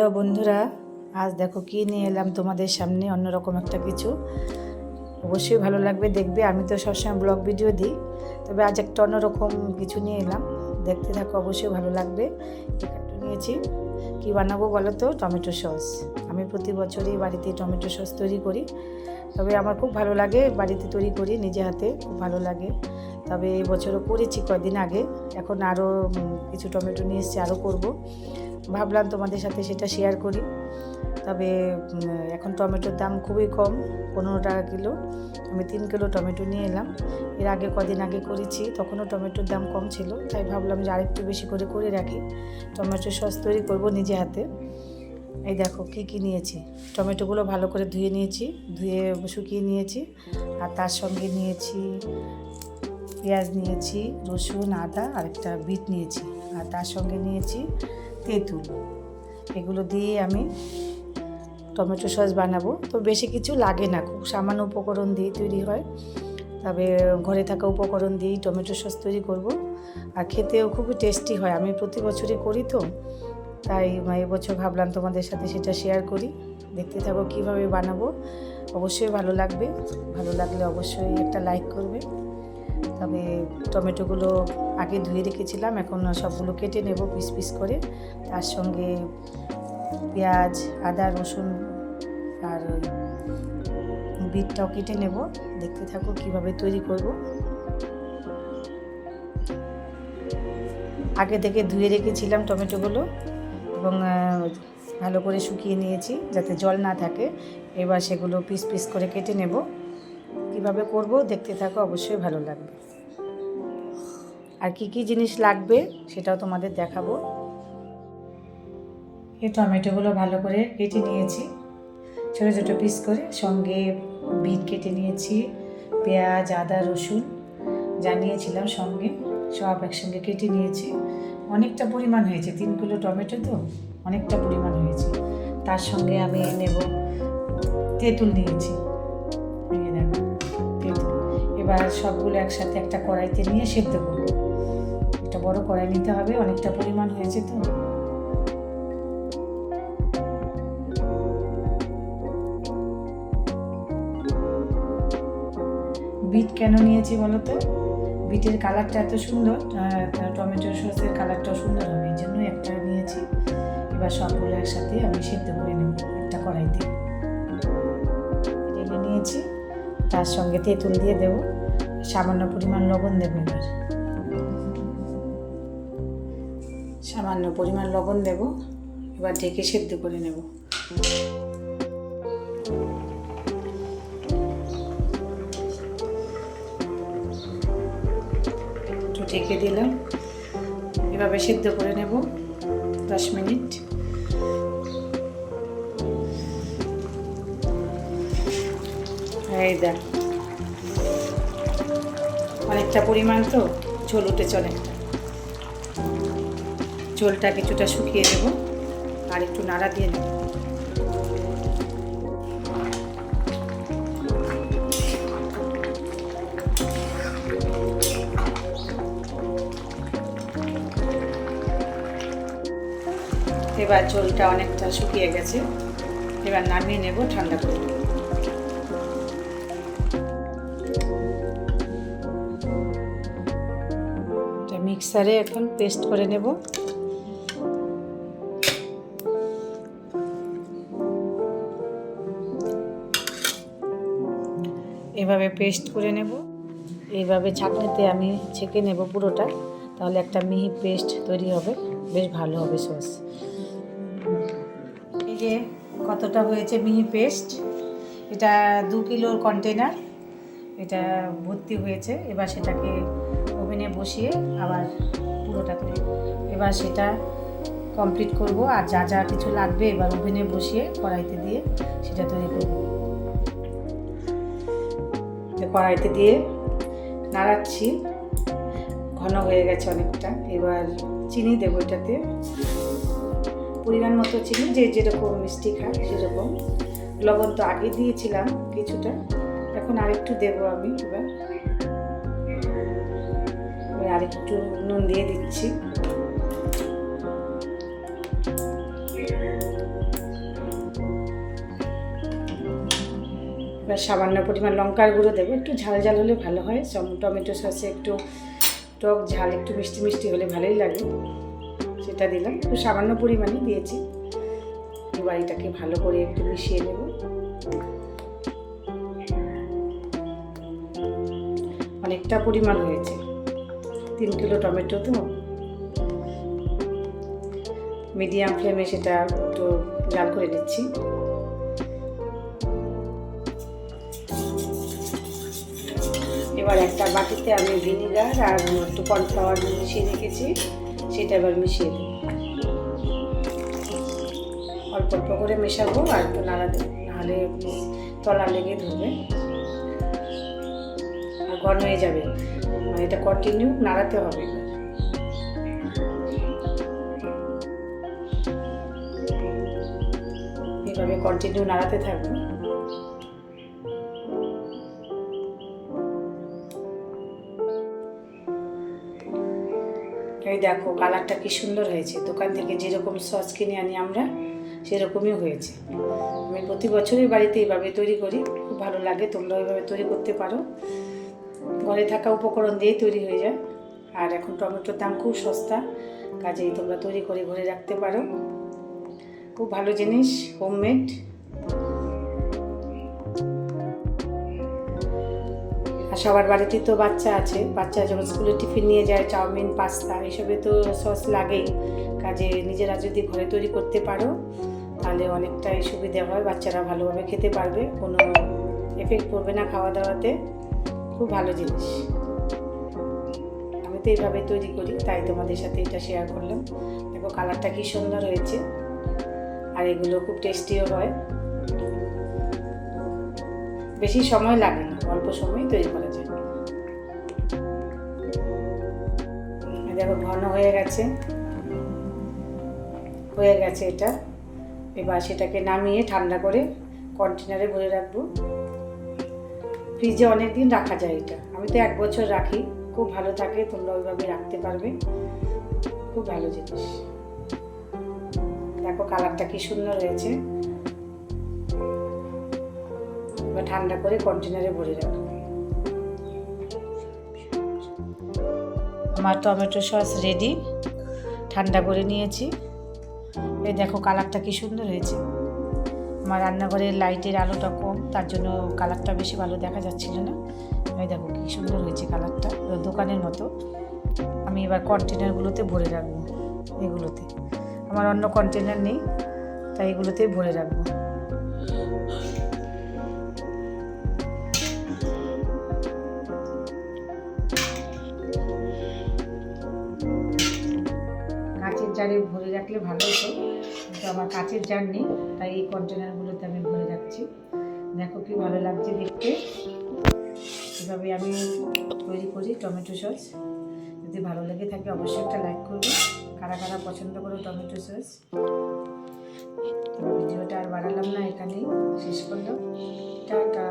Hello বন্ধুরা, আজ দেখো কি নিয়ে এলাম তোমাদের সামনে, অন্যরকম একটা কিছু। অবশ্যই ভালো লাগবে দেখবে, আমি তো সবসময় ব্লগ ভিডিও দিই, তবে আজ একটা অন্যরকম কিছু নিয়ে এলাম। দেখতে থাকো, অবশ্যই ভালো লাগবে। এখানটা নিয়েছি? কি বানাবো বলো তো? Tomato sauce. আমি প্রতি বছরই বাড়িতে টমেটো সস তৈরি করি, তবে আমার খুব ভালো লাগে বাড়িতে তৈরি করি, নিজে হাতে খুব ভালো লাগে। তবে এই বছরও করেছি কয়দিন আগে, এখন আরও কিছু টমেটো নিয়ে এসেছি, আরও করব। ভাবলাম তোমাদের সাথে সেটা শেয়ার করি। তবে এখন টমেটোর দাম খুবই কম, পনেরো টাকা কিলো। আমি তিন কিলো টমেটো নিয়ে এলাম। এর আগে কদিন আগে করেছি, তখনও টমেটোর দাম কম ছিল। তাই ভাবলাম যে আরেকটু বেশি করে করে রাখি। টমেটো সস তৈরি করব নিজে হাতে। এই দেখো কি কি নিয়েছি। টমেটোগুলো ভালো করে ধুয়ে নিয়েছি, ধুয়ে শুকিয়ে নিয়েছি। আর তার সঙ্গে নিয়েছি পেঁয়াজ নিয়েছি, রসুন, আদা আর একটা বিট নিয়েছি। তার সঙ্গে নিয়েছি তেঁতুল। এগুলো দিয়ে আমি টমেটো সস বানাবো। তো বেশি কিছু লাগে না, খুব সামান্য উপকরণ দিয়ে তৈরি হয়। তবে ঘরে থাকা উপকরণ দিয়েই টমেটো সস তৈরি করব। আর খেতেও খুবই টেস্টি হয়। আমি প্রতি বছরই করি তো, তাই এবছর ভাবলাম তোমাদের সাথে সেটা শেয়ার করি। দেখতে থাকো কীভাবে বানাবো। অবশ্যই ভালো লাগবে। ভালো লাগলে অবশ্যই একটা লাইক করবে। তবে টমেটোগুলো আগে ধুয়ে রেখেছিলাম, এখন সবগুলো কেটে নেব পিস পিস করে। তার সঙ্গে পেঁয়াজ, আদা, রসুন আর বিটটাও কেটে নেব। দেখতে থাকো কীভাবে তৈরি করব। আগে থেকে ধুয়ে রেখেছিলাম টমেটোগুলো এবং ভালো করে শুকিয়ে নিয়েছি যাতে জল না থাকে। এবার সেগুলো পিস পিস করে কেটে নেব। কীভাবে করব দেখতে থাকো, অবশ্যই ভালো লাগবে। আর কি কি জিনিস লাগবে সেটাও তোমাদের দেখাবো। এই টমেটোগুলো ভালো করে কেটে নিয়েছি। ছোটো ছোটো পিস করে সঙ্গে বিট কেটে নিয়েছি, পেঁয়াজ, আদা, রসুন জানিয়েছিলাম সঙ্গে, সব একসঙ্গে কেটে নিয়েছি। অনেকটা পরিমাণ হয়েছে, তিন কিলো টমেটো তো, অনেকটা পরিমাণ হয়েছে। তার সঙ্গে আমি নেব তেঁতুল নিয়েছি। এবার সবগুলো একসাথে একটা কড়াইতে নিয়ে সেদ্ধ করব। একটা বড় কড়াই নিতে হবে, অনেকটা পরিমাণ হয়েছে তো। বিট কেন নিয়েছি বলো তো? বিটের কালারটা এত সুন্দর টমেটো সসের কালারটাও সুন্দর হবে, এই জন্য একটা নিয়েছি। এবার সবগুলো একসাথে আমি সেদ্ধ করে নেব একটা কড়াইতে। নিয়েছি, তার সঙ্গে তেঁতুল দিয়ে দেবো। সামান্য পরিমাণ লবণ দেবো এবার। সামান্য পরিমাণ লবণ দেব, এবার ঢেকে সেদ্ধ করে নেব। একটু ঢেকে দিলাম, এভাবে সেদ্ধ করে নেব, দশ মিনিট। এই দেখ অনেকটা পরিমাণ তো, ঝোল উঠেছে অনেকটা ঝোলটা কিছুটা শুকিয়ে দেব আর একটু নাড়া দিয়ে নেব। এবার ঝোলটা অনেকটা শুকিয়ে গেছে। এবার নামিয়ে নেব, ঠান্ডা করে। মিক্সারে এখন পেস্ট করে নেব। এভাবে পেস্ট করে নেব। এইভাবে ছাঁকনিতে আমি ছেঁকে নেব পুরোটা, তাহলে একটা মিহি পেস্ট তৈরি হবে। বেশ ভালো হবে সস। এই যে কতটা হয়েছে মিহি পেস্ট? এটা দু কিলোর কন্টেনার এটা ভর্তি হয়েছে। এবার সেটাকে ওভেনে বসিয়ে আবার পুরোটা করে এবার সেটা কমপ্লিট করব আর যা যা কিছু লাগবে এবার ওভেনে বসিয়ে কড়াইতে দিয়ে সেটা তৈরি করব। কড়াইতে দিয়ে নাড়াচ্ছি, ঘন হয়ে গেছে অনেকটা। এবার চিনি দেবো এটাতে। পরিমাণ মতো চিনি, যে যেরকম মিষ্টি খায় সেরকম। লবণ তো আগে দিয়েছিলাম কিছুটা। এখন আরেকটু দেবো আমি এবার। আর একটু নুন দিয়ে দিচ্ছি। এবার সামান্য পরিমাণ লঙ্কার গুঁড়ো দেবো। একটু ঝাল ঝাল হলে ভালো হয়। টমেটো সসে একটু টক ঝাল, একটু মিষ্টি মিষ্টি হলে ভালোই লাগে। সেটা দিলাম। একটু সামান্য পরিমাণে দিয়েছি। এবার এটাকে ভালো করে একটু মিশিয়ে নেব। অনেকটা পরিমাণ হয়েছে। তিন কিলো টমেটো তো। মিডিয়াম ফ্লেমে সেটা একটু জাল করে নিচ্ছি। এবার একটা বাটিতে আমি ভিনিগার আর একটু কর্নফ্লাওয়ার মিশিয়ে রেখেছি, সেটা এবার মিশিয়ে দেবো। অল্প অল্প করে মেশাবো আর একটু নাড়া দেবো নাহলে তলা লেগে ধরবে। ঘন হয়ে যাবে। এটা কন্টিনিউ নাড়াতে হবে। এইভাবে কন্টিনিউ নাড়াতে থাকব। এই দেখো কালারটা কি সুন্দর হয়েছে। দোকান থেকে যেরকম সস কিনে আনি আমরা, সেরকমই হয়েছে। আমি প্রতি বছরই বাড়িতে এইভাবে তৈরি করি। খুব ভালো লাগে তোমরা ওইভাবে তৈরি করতে পারো। ঘরে থাকা উপকরণ দিয়েই তৈরি হয়ে যায়। আর এখন টমেটোর দাম খুব সস্তা, কাজেই তোমরা তৈরি করে ঘরে রাখতে পারো। খুব ভালো জিনিস হোমমেড আর সবার বাড়িতে তো বাচ্চা আছে, বাচ্চা যখন স্কুলে টিফিন নিয়ে যায়, চাউমিন, পাস্তা, এসবে তো সস লাগেই। কাজে নিজেরা যদি ঘরে তৈরি করতে পারো, তাহলে অনেকটাই সুবিধা হয়, বাচ্চারা ভালোভাবে খেতে পারবে, কোনো এফেক্ট পড়বে না খাওয়া দাওয়াতে খুব ভালো জিনিস। আমি তো এইভাবে তৈরি করি, তাই তোমাদের সাথে এটা শেয়ার করলাম। দেখো কালারটা কি সুন্দর হয়েছে। আর এগুলো খুব টেস্টিও হয়। বেশি সময় লাগে না, অল্প সময় তৈরি করা যায়। দেখো ঘন হয়ে গেছে। হয়ে গেছে এটা। এবার সেটাকে নামিয়ে ঠান্ডা করে কন্টেনারে ভরে রাখব। ফ্রিজে অনেক দিন রাখা যায় এটা। আমি তো এক বছর রাখি। খুব ভালো থাকে, তোমরা ওইভাবে রাখতে পারবে। খুব ভালো জিনিস। দেখো কালারটা কি সুন্দর হয়েছে। এবার ঠান্ডা করে কন্টেনারে ভরে রাখো। আমার টমেটো সস রেডি ঠান্ডা করে নিয়েছি। এই দেখো কালারটা কি সুন্দর হয়েছে। আমার রান্নাঘরের লাইটের আলোটা কম, তার জন্য কালারটা বেশি ভালো দেখা যাচ্ছিল না। এই দেখো কি সুন্দর হয়েছে কালারটা দোকানের মতো। আমি এবার কন্টেনারগুলোতে ভরে রাখব, এগুলোতে। আমার অন্য কন্টেনার নেই, তাই এগুলোতেই ভরে রাখব। কাঁচের জারে ভরে রাখলে ভালো হতো। আমার কাঁচের জার নেই তাই এই কন্টেনারগুলোতে আমি ভরে রাখছি দেখো কি ভালো লাগছে দেখতে। এভাবে আমি তৈরি করি টমেটো সস। যদি ভালো লেগে থাকে অবশ্যই একটা লাইক করবে। কারা কারা পছন্দ করো টমেটো সস? ভিডিওটা আর বাড়ালাম না, এখানেই শেষ করলাম। টাটা।